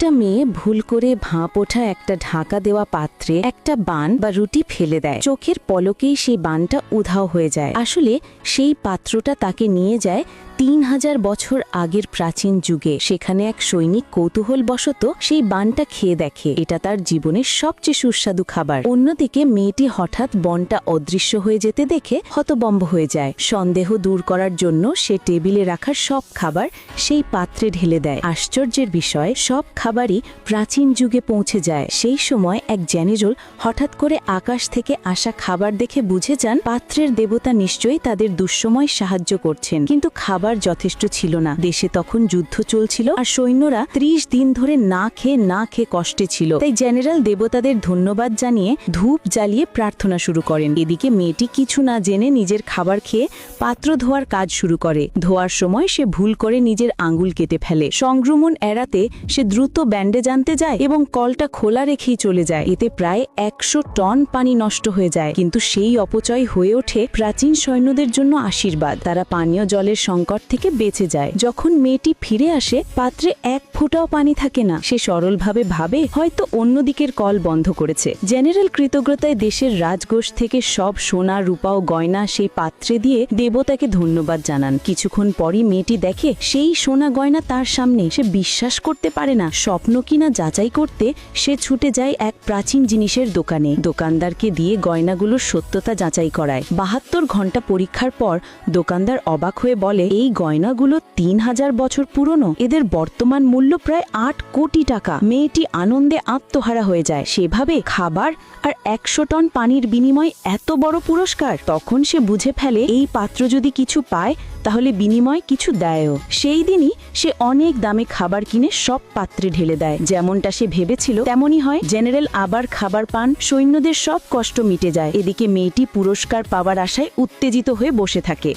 একটা মেয়ে ভুল করে ভাঁপ ওঠা একটা ঢাকা দেওয়া পাত্রে একটা বান বা রুটি ফেলে দেয়। চোখের পলকেই সেই বানটা উধাও হয়ে যায়। আসলে সেই পাত্রটা তাকে নিয়ে যায় তিন হাজার বছর আগের প্রাচীন যুগে সেখানে এক সৈনিক কৌতূহল বশত সেই বানটা খেয়ে দেখে। এটা তার জীবনের সবচেয়ে সুস্বাদু খাবার। অন্যদিকে মেয়েটি হঠাৎ বনটা অদৃশ্য হয়ে যেতে দেখে হতবম্ব হয়ে যায়। সন্দেহ দূর করার জন্য সে টেবিলে রাখা সব খাবার সেই পাত্রে ঢেলে দেয়। আশ্চর্যের বিষয়, সব খাবারই প্রাচীন যুগে পৌঁছে যায়। সেই সময় এক জ্যানেরল হঠাৎ করে আকাশ থেকে আসা খাবার দেখে বুঝে যান, পাত্রের দেবতা নিশ্চয়ই তাদের দুঃসময় সাহায্য করছেন। কিন্তু খাবার যথেষ্ট ছিল না। দেশে তখন যুদ্ধ চলছিল আর সৈন্যরা ত্রিশ দিন ধরে না খেয়ে না খেয়ে কষ্টে ছিল। তাই জেনারেল দেবতাদের ধন্যবাদ জানিয়ে ধূপ জ্বালিয়ে প্রার্থনা শুরু করেন। এদিকে মেয়েটি কিছু না জেনে নিজের খাবার খেয়ে পাত্র ধোয়ার কাজ শুরু করে। ধোয়ার সময় সে ভুল করে নিজের আঙ্গুল কেটে ফেলে। সংক্রমণ এড়াতে সে দ্রুত ব্যান্ডেজ আনতে যায় এবং কলটা খোলা রেখেই চলে যায়। এতে প্রায় একশো টন পানি নষ্ট হয়ে যায়। কিন্তু সেই অপচয় হয়ে ওঠে প্রাচীন সৈন্যদের জন্য আশীর্বাদ। তারা পানীয় জলের সংকট থেকে বেঁচে যায়। যখন মেয়েটি ফিরে আসে, পাত্রে এক ফোঁটাও পানি থাকে না। সে সরলভাবে ভাবে, হয়তো অন্যদিকের কল বন্ধ করেছে। জেনারেল কৃতজ্ঞতায় দেশের রাজগোষ থেকে সব সোনা, রূপা ও গয়না সেই পাত্রে দিয়ে দেবতাকে ধন্যবাদ জানান। কিছুক্ষণ পরই মেয়েটি দেখে, সেই সোনা গয়না তার সামনে সে বিশ্বাস করতে পারে না। স্বপ্ন কিনা যাচাই করতে সে ছুটে যায় এক প্রাচীন জিনিসের দোকানে। দোকানদারকে দিয়ে গয়নাগুলোর সত্যতা যাচাই করায়। বাহাত্তর ঘণ্টা পরীক্ষার পর দোকানদার অবাক হয়ে বলে এই গয়নাগুলো তিন হাজার বছর পুরনো, এদের বর্তমান মূল্য প্রায় আট কোটি টাকা। মেয়েটি আনন্দে আত্মহারা হয়ে যায়। সেভাবে খাবার আর একশো টন পানির বিনিময় এত বড় পুরস্কার। তখন সে বুঝে ফেলে, এই পাত্র যদি কিছু পায়, তাহলে বিনিময় কিছু দেয়ও। সেই দিনই সে অনেক দামে খাবার কিনে সব পাত্রে ঢেলে দেয়। যেমনটা সে ভেবেছিল, তেমনই হয়। জেনারেল আবার খাবার পান, সৈন্যদের সব কষ্ট মিটে যায়। এদিকে মেয়েটি পুরস্কার পাওয়ার আশায় উত্তেজিত হয়ে বসে থাকে।